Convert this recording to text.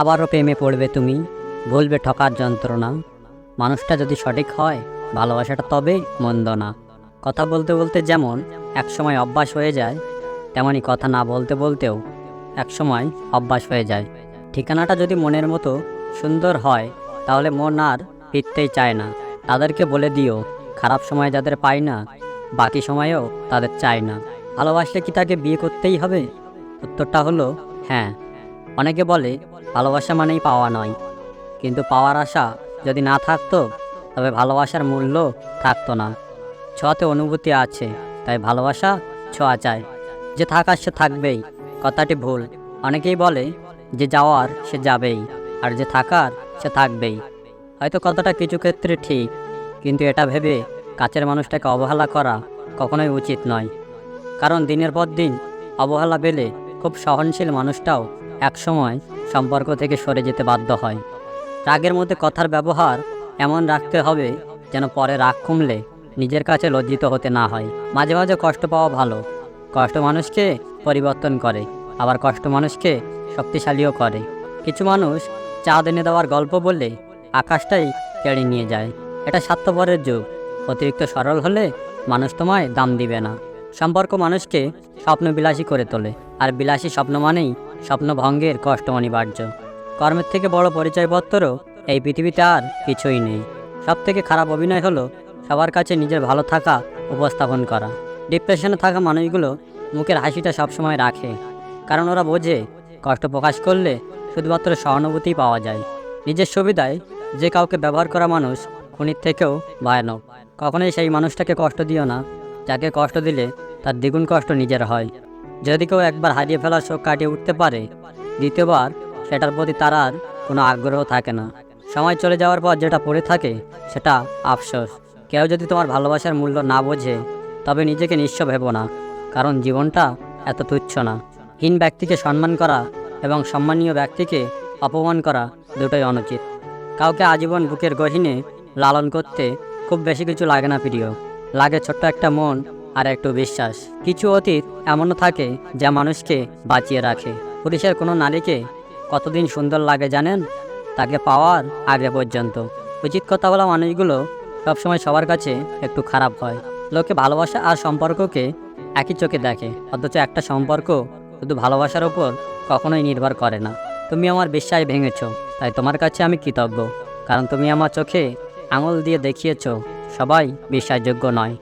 আবারও প্রেমে পড়বে তুমি। ভুলবে ঠকার যন্ত্রণা। মানুষটা যদি সঠিক হয়, ভালোবাসাটা তবে মন্দ না। কথা বলতে বলতে যেমন একসময় অভ্যাস হয়ে যায়, তেমনই কথা না বলতে বলতেও একসময় অভ্যাস হয়ে যায়। ঠিকানাটা যদি মনের মতো সুন্দর হয়, তাহলে মন আর ফিরতেই চায় না। তাদেরকে বলে দিও, খারাপ সময় যাদের পায় না, বাকি সময়েও তাদের চায় না। ভালোবাসলে কি তাকে বিয়ে করতেই হবে? উত্তরটা হলো হ্যাঁ। অনেকে বলে, ভালোবাসা মানেই পাওয়া নয়। কিন্তু পাওয়ার আশা যদি না থাকতো, তবে ভালোবাসার মূল্য থাকতো না। ছোঁয়াতে অনুভূতি আছে, তাই ভালোবাসা ছোঁয়া চায় যে থাকার সে থাকবেই, কথাটি ভুল। অনেকেই বলে, যে যাওয়ার সে যাবেই, আর যে থাকার সে থাকবেই। হয়তো কথাটা কিছু ক্ষেত্রে ঠিক, কিন্তু এটা ভেবে কাছের মানুষটাকে অবহেলা করা কখনোই উচিত নয়। কারণ দিনের পর দিন অবহেলা পেলে খুব সহনশীল মানুষটাও একসময় সম্পর্ক থেকে সরে যেতে বাধ্য হয়। রাগের মধ্যে কথার ব্যবহার এমন রাখতে হবে যেন পরে রাগ কমলে নিজের কাছে লজ্জিত হতে না হয়। মাঝে মাঝে কষ্ট পাওয়া ভালো। কষ্ট মানুষকে পরিবর্তন করে, আবার কষ্ট মানুষকে শক্তিশালীও করে। কিছু মানুষ চাঁদ এনে দেওয়ার গল্প বললে আকাশটাই কেড়ে নিয়ে যায়। এটা স্বার্থপরের যুগ। অতিরিক্ত সরল হলে মানুষ তোমায় দাম দিবে না। সম্পর্ক মানুষকে স্বপ্নবিলাসী করে তোলে। আর বিলাসী স্বপ্ন মানেই স্বপ্নভঙ্গের কষ্ট অনিবার্য। কর্মের থেকে বড় পরিচয়পত্রও এই পৃথিবীতে আর কিছুই নেই। সব থেকে খারাপ অভিনয় হলো সবার কাছে নিজের ভালো থাকা উপস্থাপন করা। ডিপ্রেশনে থাকা মানুষগুলো মুখের হাসিটা সবসময় রাখে। কারণ ওরা বোঝে কষ্ট প্রকাশ করলে শুধুমাত্র সহানুভূতি পাওয়া যায়। নিজের সুবিধায় যে কাউকে ব্যবহার করা মানুষ খুনির থেকেও ভয়ানক। কখনোই সেই মানুষটাকে কষ্ট দিও না। যাকে কষ্ট দিলে তার দ্বিগুণ কষ্ট নিজের হয়। যদি কেউ একবার হারিয়ে ফেলার শোক কাটিয়ে উঠতে পারে, দ্বিতীয়বার সেটার প্রতি তার আর কোনো আগ্রহ থাকে না। সময় চলে যাওয়ার পর যেটা পড়ে থাকে, সেটা আফসোস। কেউ যদি তোমার ভালোবাসার মূল্য না বোঝে, তবে নিজেকে নিঃস্ব ভেবো না, কারণ জীবনটা এত তুচ্ছ না। হীন ব্যক্তিকে সম্মান করা এবং সম্মানীয় ব্যক্তিকে অপমান করা দুটোই অনুচিত। কাউকে আজীবন বুকের গহিনে লালন করতে খুব বেশি কিছু লাগে না, প্রিয়। লাগে ছোট্ট একটা মন আর একটু বিশ্বাস। কিছু অতীত এমনও থাকে যা মানুষকে বাঁচিয়ে রাখে। পুলিশের কোনো নারীকে কতদিন সুন্দর লাগে জানেন? তাকে পাওয়ার আগে পর্যন্ত। উচিত কথা বলা মানুষগুলো সবসময় সবার কাছে একটু খারাপ হয়। লোকে ভালোবাসা আর সম্পর্ককে একই চোখে দেখে। অথচ একটা সম্পর্ক শুধু ভালোবাসার ওপর কখনোই নির্ভর করে না। তুমি আমার বিশ্বাস ভেঙেছ, তাই তোমার কাছে আমি কৃতজ্ঞ। কারণ তুমি আমার চোখে আঙুল দিয়ে দেখিয়েছ সবাই বিশ্বাসযোগ্য নয়।